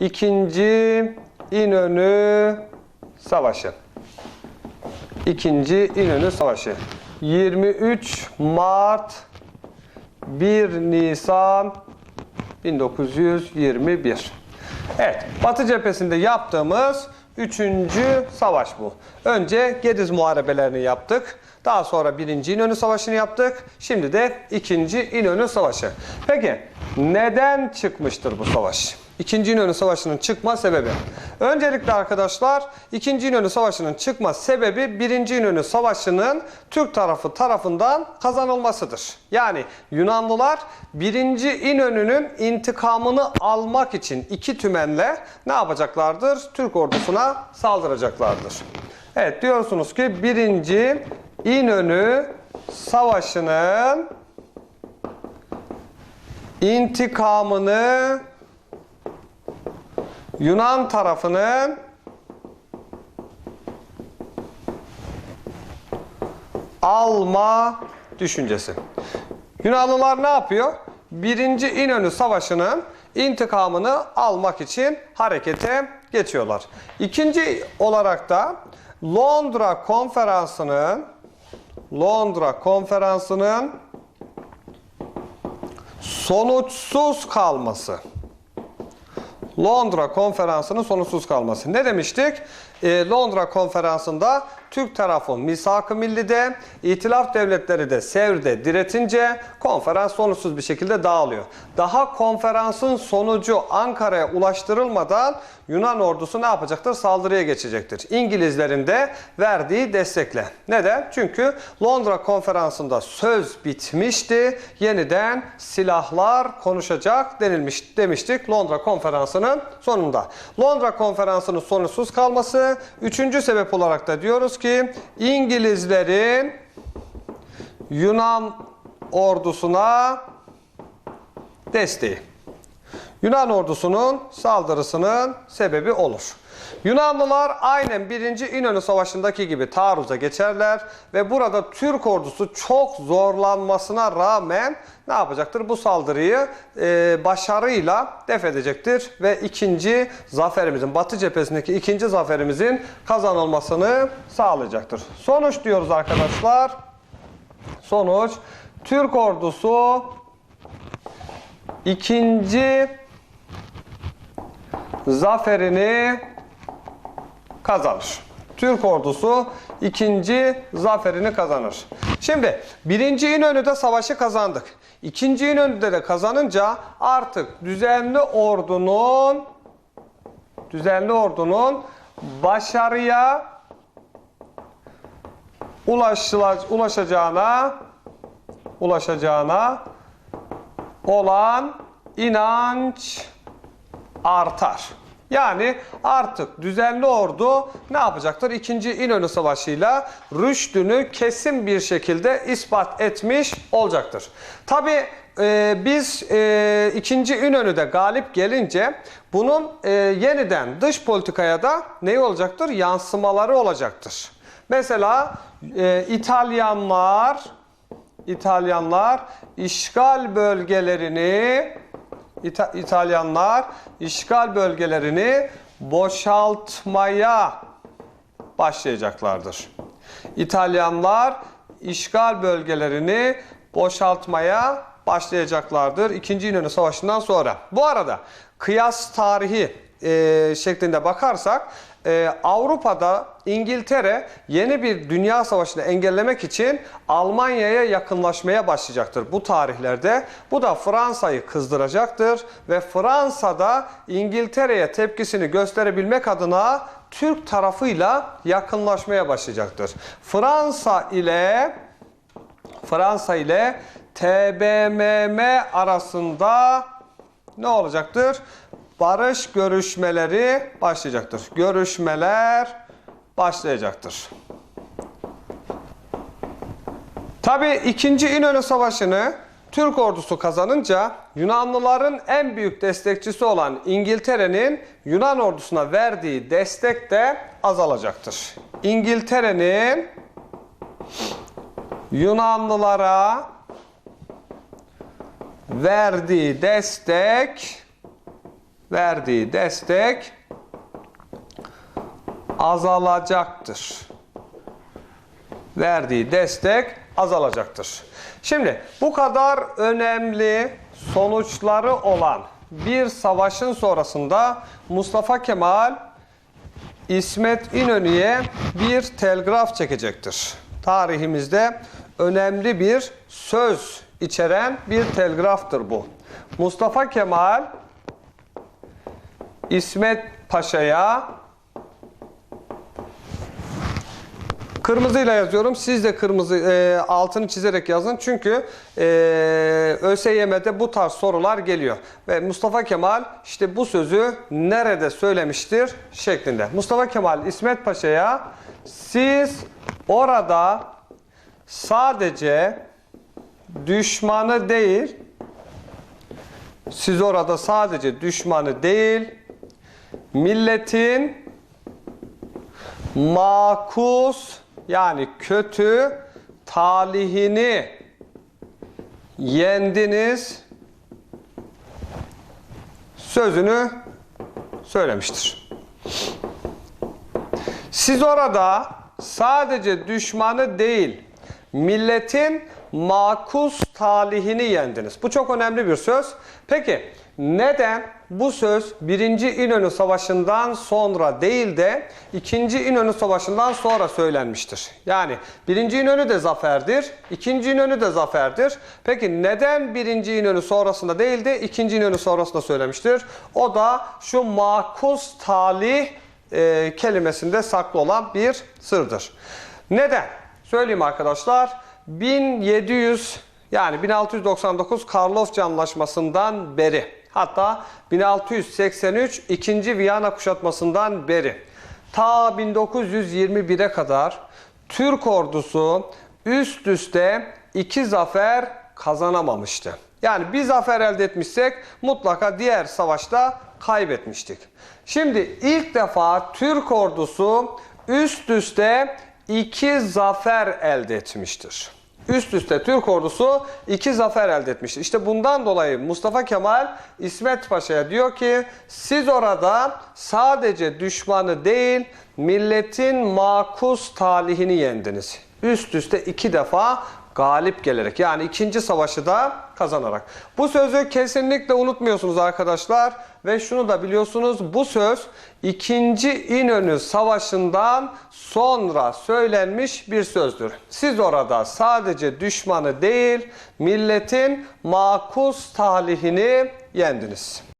İkinci İnönü Savaşı. İkinci İnönü Savaşı. 23 Mart 1 Nisan 1921. Evet, Batı cephesinde yaptığımız üçüncü savaş bu. Önce Gediz Muharebelerini yaptık. Daha sonra birinci İnönü Savaşı'nı yaptık. Şimdi de ikinci İnönü Savaşı. Peki neden çıkmıştır bu savaş? İkinci İnönü Savaşı'nın çıkma sebebi. Öncelikle arkadaşlar İkinci İnönü Savaşı'nın çıkma sebebi Birinci İnönü Savaşı'nın Türk tarafı tarafından kazanılmasıdır. Yani Yunanlılar Birinci İnönü'nün intikamını almak için iki tümenle ne yapacaklardır? Türk ordusuna saldıracaklardır. Evet diyorsunuz ki Birinci İnönü Savaşı'nın intikamını Yunan tarafının alma düşüncesi. Yunanlılar ne yapıyor? Birinci İnönü Savaşı'nın intikamını almak için harekete geçiyorlar. İkinci olarak da Londra Konferansı'nın Londra Konferansı'nın sonuçsuz kalması. Londra konferansının sonuçsuz kalması. Ne demiştik? Ee, Londra konferansında Türk tarafı misak-ı millide, itilaf devletleri de Sevr'de diretince konferans sonuçsuz bir şekilde dağılıyor. Daha konferansın sonucu Ankara'ya ulaştırılmadan Yunan ordusu ne yapacaktır? Saldırıya geçecektir. İngilizlerin de verdiği destekle. Neden? Çünkü Londra konferansında söz bitmişti. Yeniden silahlar konuşacak denilmiş demiştik Londra konferansının sonunda. Londra konferansının sonuçsuz kalması. Üçüncü sebep olarak da diyoruz ki İngilizlerin Yunan ordusuna desteği. Yunan ordusunun saldırısının sebebi olur. Yunanlılar aynen 1. İnönü Savaşı'ndaki gibi taarruza geçerler ve burada Türk ordusu çok zorlanmasına rağmen ne yapacaktır? Bu saldırıyı e, başarıyla def edecektir ve ikinci zaferimizin, Batı cephesindeki ikinci zaferimizin kazanılmasını sağlayacaktır. Sonuç diyoruz arkadaşlar. Sonuç Türk ordusu ikinci zaferini kazanır. Türk ordusu ikinci zaferini kazanır. Şimdi birinci İnönü'de savaşı kazandık. İkinci İnönü'de de kazanınca artık düzenli ordunun düzenli ordunun başarıya ulaşacağına ulaşacağına olan inanç artar. Yani artık düzenli ordu ne yapacaktır? İkinci İnönü Savaşı'yla rüştünü kesin bir şekilde ispat etmiş olacaktır. Tabi biz e, ikinci İnönü'de galip gelince bunun e, yeniden dış politikaya da ne olacaktır? Yansımaları olacaktır. Mesela e, İtalyanlar İtalyanlar işgal bölgelerini İta- İtalyanlar işgal bölgelerini boşaltmaya başlayacaklardır. İtalyanlar işgal bölgelerini boşaltmaya başlayacaklardır. İkinci İnönü Savaşı'ndan sonra. Bu arada kıyas tarihi e, şeklinde bakarsak e, Avrupa'da İngiltere yeni bir dünya savaşını engellemek için Almanya'ya yakınlaşmaya başlayacaktır bu tarihlerde. Bu da Fransa'yı kızdıracaktır ve Fransa'da İngiltere'ye tepkisini gösterebilmek adına Türk tarafıyla yakınlaşmaya başlayacaktır. Fransa ile Fransa ile TBMM arasında ne olacaktır? Barış görüşmeleri başlayacaktır. Görüşmeler başlayacaktır. Tabi 2. İnönü Savaşı'nı Türk ordusu kazanınca Yunanlıların en büyük destekçisi olan İngiltere'nin Yunan ordusuna verdiği destek de azalacaktır. İngiltere'nin Yunanlılara verdiği destek verdiği destek azalacaktır. Verdiği destek azalacaktır. Şimdi bu kadar önemli sonuçları olan bir savaşın sonrasında Mustafa Kemal İsmet İnönü'ye bir telgraf çekecektir. Tarihimizde önemli bir söz içeren bir telgraftır bu. Mustafa Kemal İsmet Paşa'ya Kırmızıyla yazıyorum. Siz de kırmızı e, altını çizerek yazın. Çünkü e, ÖSYM'de bu tarz sorular geliyor. Ve Mustafa Kemal işte bu sözü nerede söylemiştir şeklinde. Mustafa Kemal İsmet Paşa'ya siz orada sadece düşmanı değil siz orada sadece düşmanı değil milletin makus yani kötü talihini yendiniz sözünü söylemiştir. Siz orada sadece düşmanı değil, milletin makus talihini yendiniz. Bu çok önemli bir söz. Peki neden bu söz 1. İnönü Savaşı'ndan sonra değil de 2. İnönü Savaşı'ndan sonra söylenmiştir? Yani 1. İnönü de zaferdir, 2. İnönü de zaferdir. Peki neden 1. İnönü sonrasında değil de 2. İnönü sonrasında söylemiştir? O da şu makus talih e, kelimesinde saklı olan bir sırdır. Neden? Söyleyeyim arkadaşlar. 1700 yani 1699 Karlofça Anlaşması'ndan beri hatta 1683 2. Viyana kuşatmasından beri ta 1921'e kadar Türk ordusu üst üste iki zafer kazanamamıştı. Yani bir zafer elde etmişsek mutlaka diğer savaşta kaybetmiştik. Şimdi ilk defa Türk ordusu üst üste iki zafer elde etmiştir. Üst üste Türk ordusu iki zafer elde etmiştir. İşte bundan dolayı Mustafa Kemal İsmet Paşa'ya diyor ki siz orada sadece düşmanı değil milletin makus talihini yendiniz. Üst üste iki defa galip gelerek yani ikinci savaşı da kazanarak. Bu sözü kesinlikle unutmuyorsunuz arkadaşlar ve şunu da biliyorsunuz bu söz 2. İnönü Savaşı'ndan sonra söylenmiş bir sözdür. Siz orada sadece düşmanı değil milletin makus talihini yendiniz.